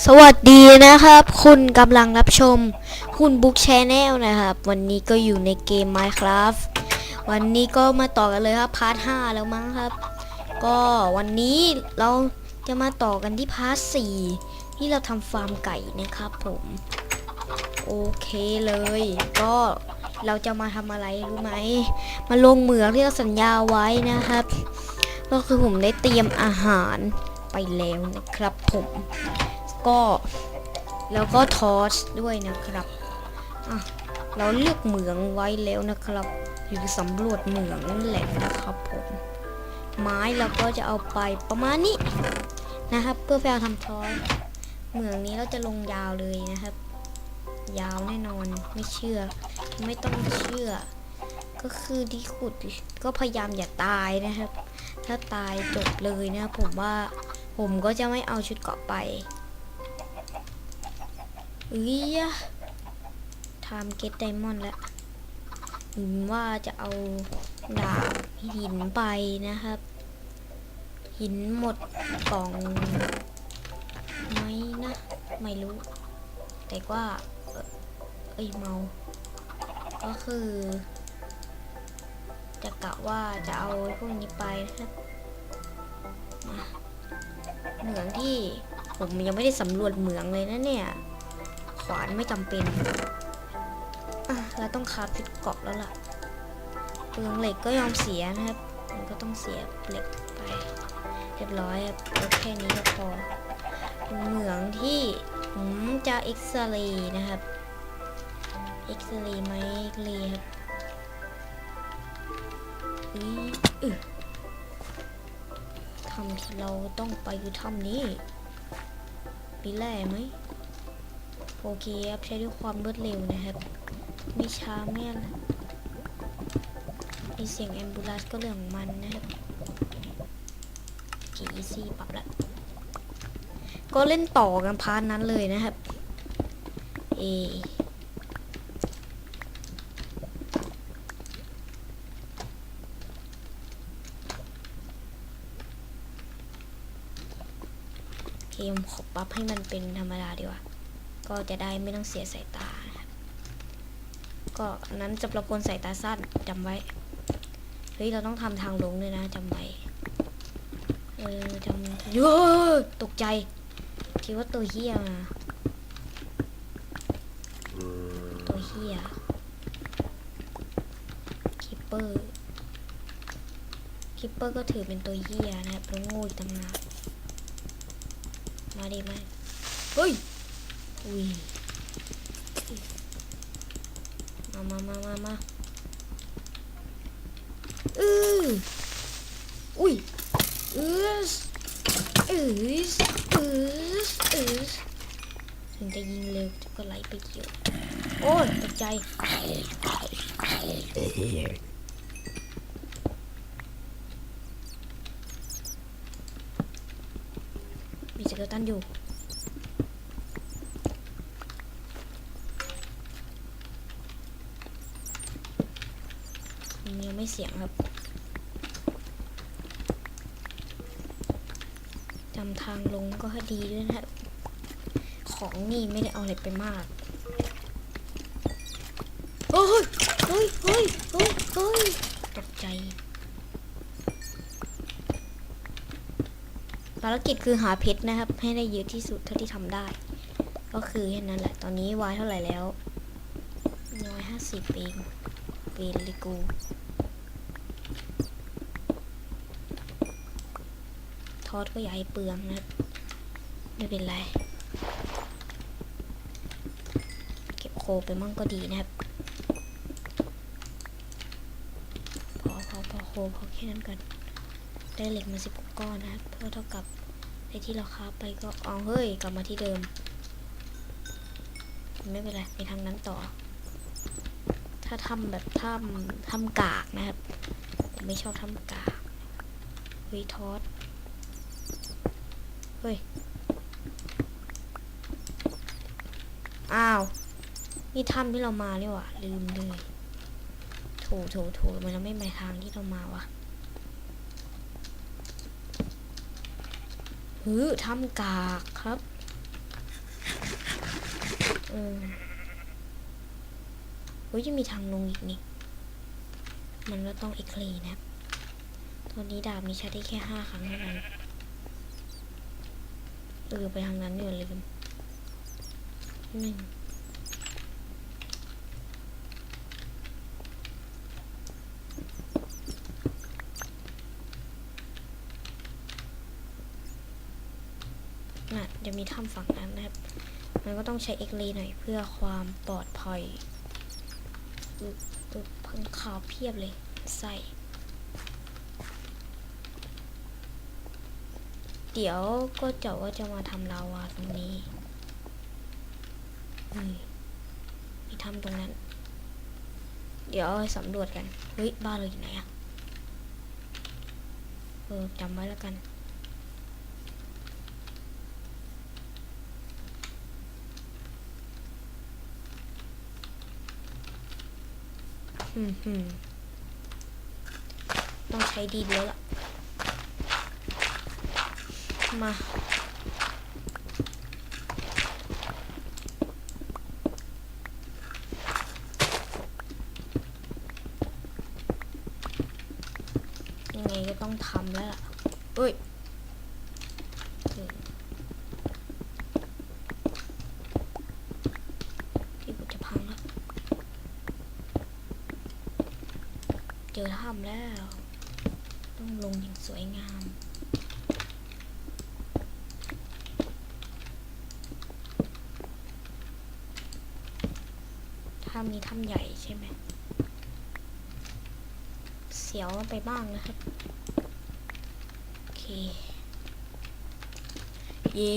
สวัสดีนะครับ คุณกำลังรับชม คุณบุ๊กแชนแนลนะครับ วันนี้ก็อยู่ในเกม Minecraft วันนี้ก็มาต่อกันเลยครับพาร์ท 5 แล้วมั้งครับ ก็วันนี้เราจะมาต่อกันที่พาร์ท 4 ที่เราทำฟาร์มไก่นะครับผม โอเคเลย ก็เราจะมาทำอะไรรู้ไหม มาลงเหมืองที่เราสัญญาไว้นะครับ ก็คือผมได้เตรียมอาหารไปแล้วนะครับผม ก็แล้วก็ทอสด้วยนะครับอะเราเลือกเหมืองไว้แล้วนะครับ อยู่สำรวจเหมืองนั่นแหละนะครับผมไม้เราก็จะเอาไปประมาณนี้นะครับ เพื่อไปเอาทำทอสเหมืองนี้เราจะลงยาวเลยนะครับ ยาวแน่นอนไม่เชื่อ ไม่ต้องเชื่อ ก็คือที่ขุดก็พยายามอย่าตายนะครับ ถ้าตายจบเลยนะผมว่าผมก็จะไม่เอาชุดเกาะไป เอ้ยทำเกตไดมอนด์แล้วว่าจะเอาดาบหินไปนะครับ หินหมดกล่องไหมนะ ไม่รู้ แต่ว่าเอ่อเอ้ยเมา ก็คือ จะกะว่าจะเอาพวกนี้ไปนะครับเหมืองที่ผมยังไม่ได้สำรวจเหมืองเลยนะเนี่ย ขวานไม่จำเป็นเราต้องคาบชุดเกราะแล้วล่ะเปลืองเหล็กก็ยอมเสียนะครับมันก็ต้องเสียเหล็กไปเรียบร้อยครับแค่นี้ก็พอเป็นเหมืองที่ผมจะเอ็กซเรย์นะครับเอ็กซเรย์ไหมเอ็กซเรย์ครับอีอึทำที่เราต้องไปคือถ้ำนี้มีแร่ไหม โอเคครับใช้ด้วยความรวดเร็วนะครับ ไม่ช้าไม่อะไรมีเสียงแอมบูลัสก็เรื่องของมันนะครับกีซี่ปรับละก็เล่นต่อกันพาร์ทนั้นเลยนะครับ เอเกมขอปรับให้มันเป็นธรรมดาดีกว่า ก็จะได้ไม่ต้องเสียสายตา ก็นั้นสำหรับคนสายตาสั้นจำไว้ เฮ้ย เราต้องทำทางลงด้วยนะจำไว้ เออจำเยอะตกใจ คิดว่าตัวเฮียมาตัวเฮียคิปเปอร์คิปเปอร์ก็ถือเป็นตัวเฮียนะครับแล้วโง่อีกต่างหากมาดีไหมเฮ้ย อุ้ยมามามามามาอืออุ้ยอืออืออืออือถึงจะยิงเร็วก็ไหลไปเกี่ยว โอ้ยตกใจมีสเกลตันอยู่ มันยังไม่ เสียงครับจำทางลงก็ดีด้วยนะของนี่ไม่ได้เอาอะไรไปมากเฮ้ยเฮ้ยเฮ้ยเฮ้ยเฮ้ยตกใจภารกิจคือหาเพชรนะครับ ให้ได้เยอะที่สุดเท่าที่ทำได้ ก็คือแค่นั้นแหละตอนนี้วายเท่าไหร่แล้วร้อยห้าสิบเองเป็นลิกู อดก็อย่าให้เปลืองนะไม่เป็นไร เก็บโคไปมั่งก็ดีนะครับ พอพอพอโคพอแค่นั้นก่อนได้เหล็กมาสิบก้อนนะครับเพื่อเท่ากับไอที่เราคาไปก็เอเฮ้ย กลับมาที่เดิม ไม่เป็นไรไปทางนั้นต่อ ถ้าทำแบบทำทำกากนะครับ ผมไม่ชอบทำกากเฮ้ยทอด เฮ้ย อ้าว นี่ถ้ำที่เรามาเนี่ยว่ะลืมเลยโถโถโถมันไม่ไปทางที่เรามาวะฮือถ้ำกากครับเออเฮ้ยจะมีทางลงอีกนี่ มันก็ต้องอีกคลีนะครับตอนนี้ดาบนี้ใช้ได้แค่ห้าครั้งเท่านั้น เออไปทางนั้นเนี่ยลืมหนึ่งน่ะจะมีถ้ำฝั่งนั้นนะครับ มันก็ต้องใช้เอ็กเลหน่อยเพื่อความปลอดภัยอึบอึบพังขาวเพียบเลย ใส่ เดี๋ยวก็จะว่าจะมาทำลาวาตรงนี้นี่มีทำตรงนั้น เดี๋ยวสำรวจกันเฮ้ยบ้านเราอยู่ไหนอะเออจำไว้แล้วกันอืมหืมต้องใช้ดีแล้วล่ะ มา ยังไงก็ต้องทำแล้วล่ะเอ้ยที่กูจะพังแล้ว เจอถ้ำแล้ว ต้องลงอย่างสวยงาม ถ้ำนี้ถ้ำใหญ่ใช่ไหม เสียวไปบ้างนะครับ โอเค เย้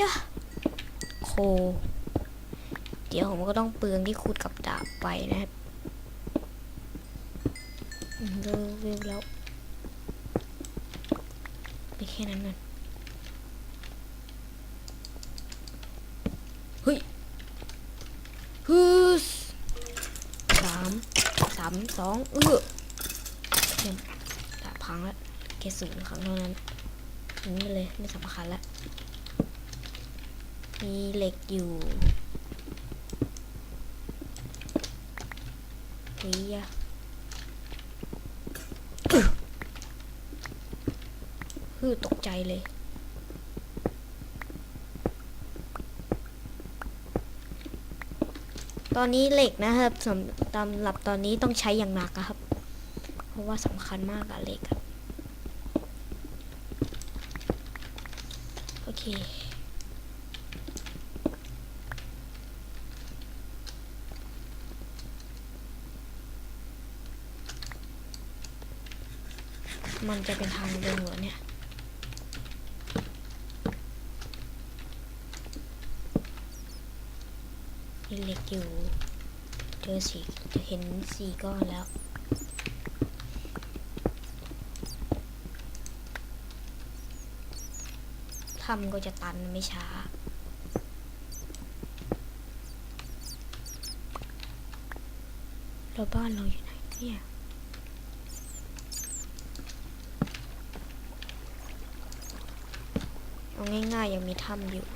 ยโค เดี๋ยวผมก็ต้องเปลืองที่ขุดกับดาบไปนะครับอืมเร็วเร็วแล้วไปแค่นั้นก่นเฮ้ยฮึสสามสามสองเออเยี่ยมพังแล้วแค่ศูนย์ครั้งเท่านั้นทิ้งไปเลยไม่สำคัญแล้วมีเหล็กอยู่เฮ้ยอะคือตกใจเลย ตอนนี้เหล็กนะครับสำตามหลับตอนนี้ต้องใช้อย่างหนักครับ เพราะว่าสำคัญมากอะเหล็กอะโอเคมันจะเป็นทางลงเหรอเนี่ย มีเหล็ก อยู่ เจอสีจะเห็นสีก้อนแล้ว ทำก็จะตันไม่ช้าแล้วบ้านเราอยู่ไหนเนี่ยเอาง่ายๆยังมีถ้ำอยู่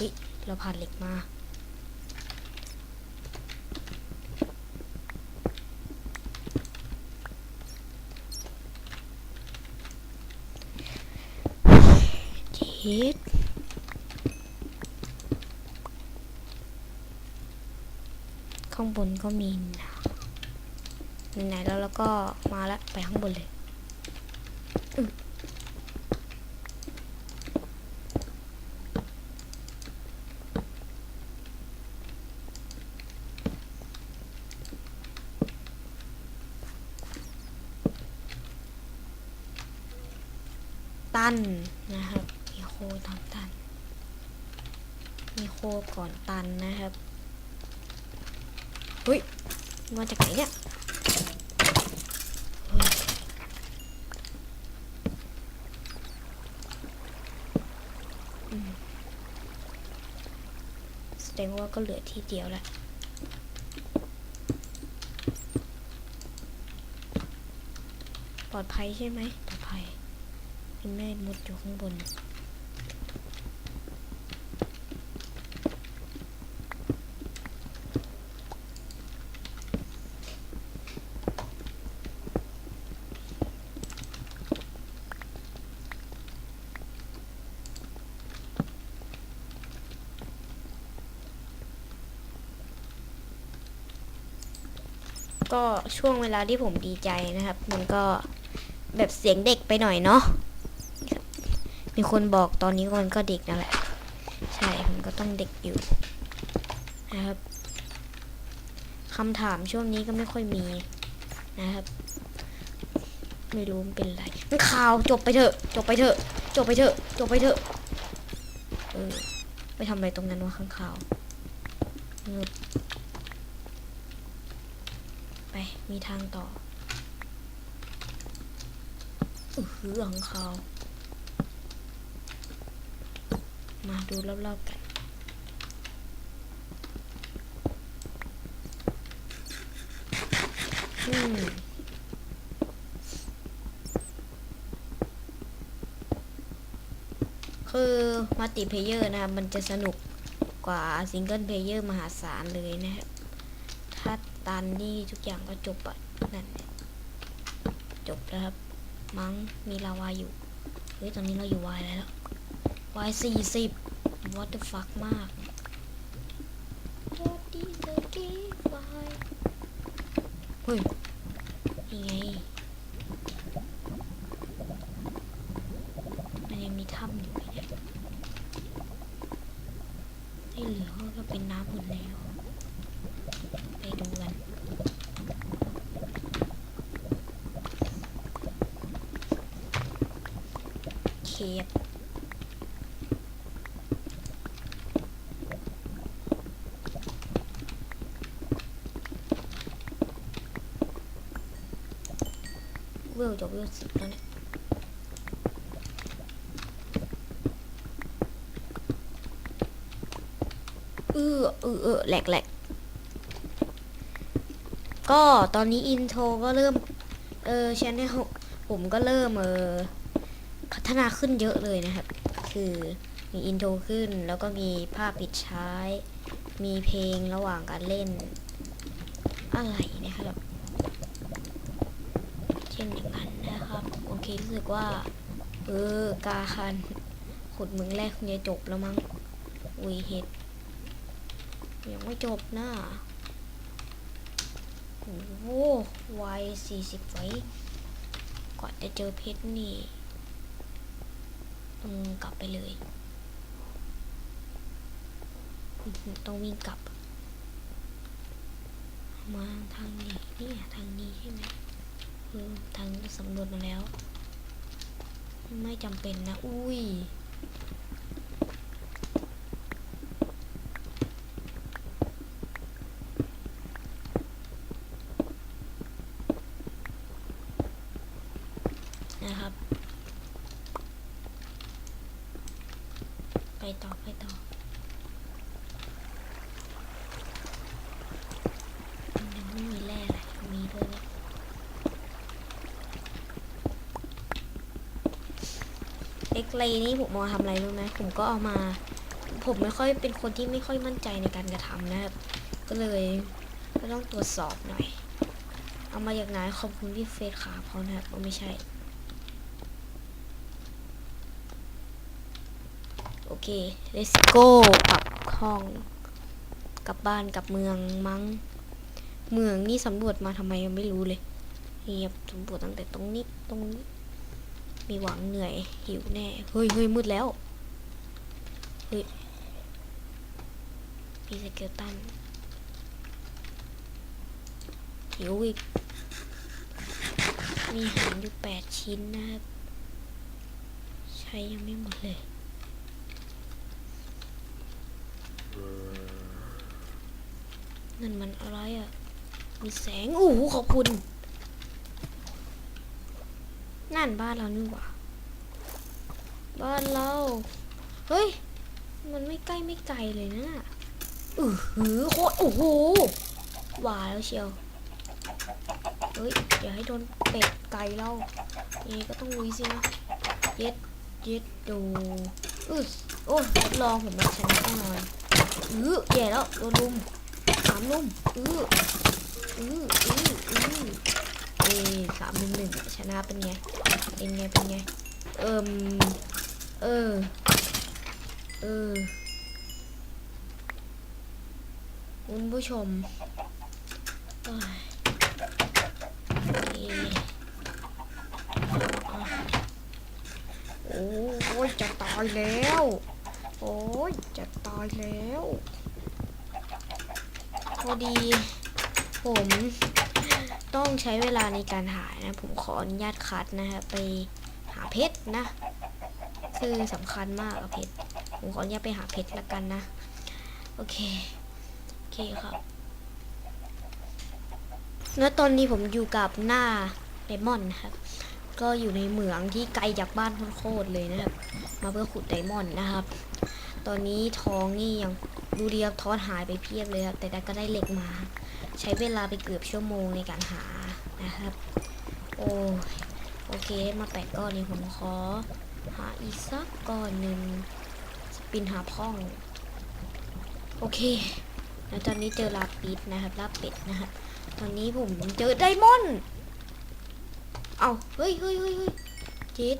เฮ้ยเราผ่านเหล็กมา เจ็ดข้างบนก็มีนะไหนๆแล้วเราก็มาแล้วไปข้างบนเลยอึ๊บ ตันนะครับ มีโคตอนตัน มีโคก่อนตันนะครับเฮ้ยมาจากไหนเนี่ยเฮ้ยอืมแสดงว่าก็เหลือที่เดียวแล้วลอดภัยใช่ไหมปลอดภัย มีแม่มดอยู่ข้างบน ก็ช่วงเวลาที่ผมดีใจนะครับ มันก็แบบเสียงเด็กไปหน่อยเนาะ มีคนบอกตอนนี้มันก็เด็กนั่นแหละ ใช่มันก็ต้องเด็กอยู่ นะครับคำถามช่วงนี้ก็ไม่ค่อยมีนะครับ ไม่รู้มันเป็นไรมันข่าวจบไปเถอะ จบไปเถอะ จบไปเถอะ จบไปเถอะเออไปทำอะไรตรงนั้นวะข้างข่าวไปมีทางต่ออือหือของเขาว มาดูรอบๆกันอืมคือมัลติเพเยอร์นะครับ มันจะสนุกกว่าซิงเกิลเพเยอร์มหาศาลเลยนะครับ ถ้าตันนี่ทุกอย่างก็จบอะนั่นจบแล้วครับ มั้งมีลาวาอยู่ เฮ้ย ตอนนี้เราอยู่วายแล้ว วายสี่สิบ what the fuck มาก What is the game เฮ้ยนี่ไงมันยังมีถ้ำอยู่ไหมเนี่ยให้เหลือก็เป็นน้ำหมดแล้ว ไปดูกันเคฟ เวลจบเวลสิบแล้วเนี่ยเออเออเออแหลกแหลกก็ตอนนี้อินโทรก็เริ่ม เออชแนลผมก็เริ่มเออพัฒนาขึ้นเยอะเลยนะครับ คือมีอินโทรขึ้น แล้วก็มีภาพปิดใช้มีเพลงระหว่างการเล่น อะไรนะครับ เช่นอย่างนั้น นะครับโอเครู้สึกว่า เออ กาคันขุดเมืองแรกคงจะจบแล้วมั้งอุ้ยเห็ดยังไม่จบนะโอ้โหไวสี่สิบไว้กว่าจะเจอเพชรนี่ต้องกลับไปเลยต้องวิ่งกลับ มาทางนี้เนี่ยทางนี้ใช่ไหมเออทางสำรวจมาแล้ว ไม่จำเป็นนะ อุ้ย นะครับ ไปต่อไปต่อมันยังไม่มีแร่อะไรมีด้วยเนี่ย เอ็กเลนี่ผมมาทำอะไรรู้ไหมผมก็เอามา ผมไม่ค่อยเป็นคนที่ไม่ค่อยมั่นใจในการกระทำนะครับ ก็เลยก็ต้องตรวจสอบหน่อย เอามาจากไหนขอบคุณพี่เฟซขาเขานะครับไม่ใช่ โอเค let's go กลับห้องกลับบ้านกลับเมืองมั้ง เมืองนี่สำรวจมาทำไมยังไม่รู้เลยเงียบสำรวจตั้งแต่ตรงนี้ตรงนี้ มีหวังเหนื่อยหิวแน่ เฮ้ยเฮ้ยมืดแล้ว เฮ้ย มีสเกลตัน หิวอีก มีอาหารอยู่แปดชิ้นนะครับ ใช้ยังไม่หมดเลย นั่นมันอะไรอะ มีแสง โอ้โหขอบคุณ นั่นบ้านเรานี่หว่าบ้านเรา เฮ้ย มันไม่ใกล้ไม่ไกลเลยนะอือหือโคตรโอ้โหหวาแล้วเชียว เฮ้ยอย่าให้โดนเป็ดไก่เราเองก็ต้องลุยสินะเย็ดเย็ดดูอือโอ้ยรับรองผมมาชนะแน่นอนอือแย่แล้วโดนลุมสามลุมอื้ออืออืออือ เอสามลุมหนึ่งชนะเป็นไง เป็นไง เป็นไง เอิมเออ เออ คุณผู้ชมเอ้โอ้ยจะตายแล้ว โอ้ยจะตายแล้ว พอดี ผม ต้องใช้เวลาในการหานะ ผมขออนุญาตคัดนะครับไปหาเพชรนะ คือสำคัญมากอะเพชรผมขออนุญาตไปหาเพชรละกันนะ โอเค โอเคครับแล้วตอนนี้ผมอยู่กับหน้าเดมอนนะครับ ก็อยู่ในเหมืองที่ไกลจากบ้านโคตรเลยนะครับ มาเพื่อขุดไดมอนด์นะครับ ตอนนี้ทองนี่ยังดูดีครับทอดหายไปเพียบเลยครับ แต่ก็ได้เหล็กมา ใช้เวลาไปเกือบชั่วโมงในการหานะครับ โอ้โอเคมาแปดก้อนนี้ผมขอ หาอีกสักก้อนหนึ่งสปินหาพ่อง โอเคแล้วตอนนี้เจอลาปิดนะครับลาเป็ดนะครับตอนนี้ผมเจอไดมอนด์เอาเฮ้ยเฮ้ยเฮ้ยเฮ้ยจิต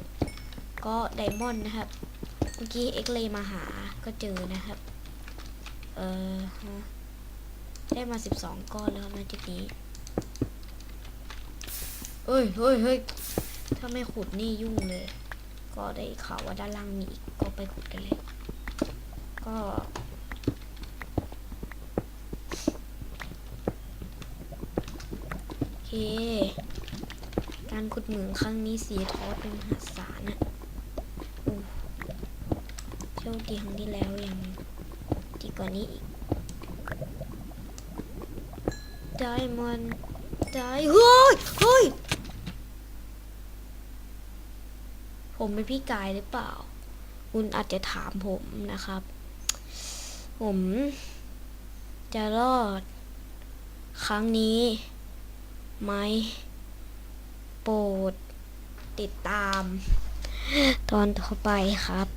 ก็ไดมอนด์นะครับเมื่อกี้เอ็กเลมาหาก็เจอนะครับ เออ ได้มาสิบสองก้อนแล้วครับนจุดนี้เฮ้ยเฮ้ยเฮ้ยถ้าไม่ขุดนี่ยุ่งเลย ก็ได้ข่าวว่าด้านล่างมีอีกก็ไปขุดกันเลย ก็โอเค การขุดเหมืองครั้งนี้เสียทอดเป็นมหาศาลนะโอ้โชคดีครั้งที่แล้วยังดีกว่านี้อีก ได้มันได้เฮ้ยเฮ้ยผมเป็นพี่กายหรือเปล่า คุณอาจจะถามผมนะครับ ผม จะรอด ครั้งนี้ไหมโปรดติดตาม ตอนต่อไปครับ